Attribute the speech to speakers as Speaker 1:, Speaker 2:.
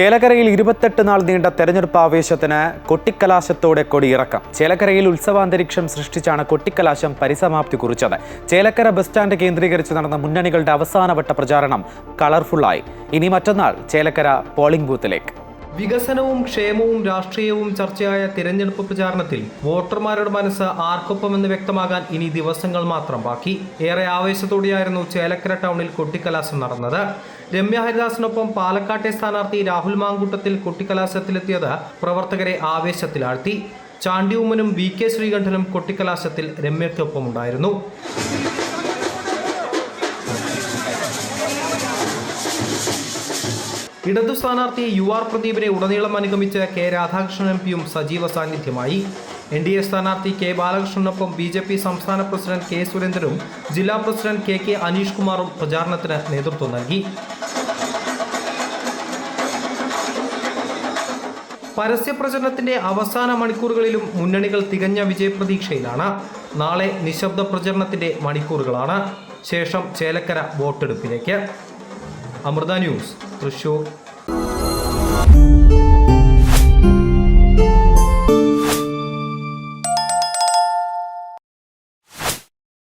Speaker 1: ചേലക്കരയിൽ ഇരുപത്തെട്ട് നാൾ നീണ്ട തെരഞ്ഞെടുപ്പ് ആവേശത്തിന് കൊട്ടിക്കലാശത്തോടെ കൊടി കൊടിയിറക്കം. ചേലക്കരയിൽ ഉത്സവാന്തരീക്ഷം സൃഷ്ടിച്ചാണ് കൊട്ടിക്കലാശം പരിസമാപ്തി കുറിച്ചത് ചേലക്കര ബസ് സ്റ്റാൻഡ് കേന്ദ്രീകരിച്ച് നടന്ന മുന്നണികളുടെ അവസാനവട്ട പ്രചാരണം കളർഫുള്ളായി. ഇനി മറ്റന്നാൾ ചേലക്കര പോളിംഗ് ബൂത്തിലേക്ക്.
Speaker 2: വികസനവും ക്ഷേമവും രാഷ്ട്രീയവും ചർച്ചയായ തിരഞ്ഞെടുപ്പ് പ്രചാരണത്തിൽ വോട്ടർമാരുടെ മനസ്സ് ആർക്കൊപ്പമെന്ന് വ്യക്തമാകാൻ ഇനി ദിവസങ്ങൾ മാത്രം ബാക്കി. ഏറെ ആവേശത്തോടെയായിരുന്നു ചേലക്കര ടൗണിൽ കൊട്ടിക്കലാശം നടന്നത്. രമ്യ ഹരിദാസിനൊപ്പം പാലക്കാട്ടെ സ്ഥാനാർത്ഥി രാഹുൽ മാങ്കൂട്ടത്തിൽ കൊട്ടിക്കലാശത്തിലെത്തിയത് പ്രവർത്തകരെ ആവേശത്തിലാഴ്ത്തി. ചാണ്ടി ഉമ്മനും വി കെ ശ്രീകണ്ഠനും കൊട്ടിക്കലാശത്തിൽ രമ്യയ്ക്കൊപ്പമുണ്ടായിരുന്നു. ഇടതു സ്ഥാനാർത്ഥി യു ആർ പ്രദീപിനെ ഉടനീളം അനുഗമിച്ച് കെ രാധാകൃഷ്ണൻ എം പിയും സജീവ സാന്നിധ്യമായി. എൻ ഡി എ സ്ഥാനാർത്ഥി കെ ബാലകൃഷ്ണനൊപ്പം ബി ജെ പി സംസ്ഥാന പ്രസിഡന്റ് കെ സുരേന്ദ്രനും ജില്ലാ പ്രസിഡന്റ് കെ കെ അനീഷ് കുമാറും പ്രചാരണത്തിന് നേതൃത്വം നൽകി. പരസ്യപ്രചരണത്തിന്റെ അവസാന മണിക്കൂറുകളിലും മുന്നണികൾ തികഞ്ഞ വിജയപ്രതീക്ഷയിലാണ്. നാളെ നിശബ്ദ പ്രചരണത്തിന്റെ മണിക്കൂറുകളാണ്. ശേഷം ചേലക്കര വോട്ടെടുപ്പിലേക്ക്. അമൃത ന്യൂസ്. തൃശൂർ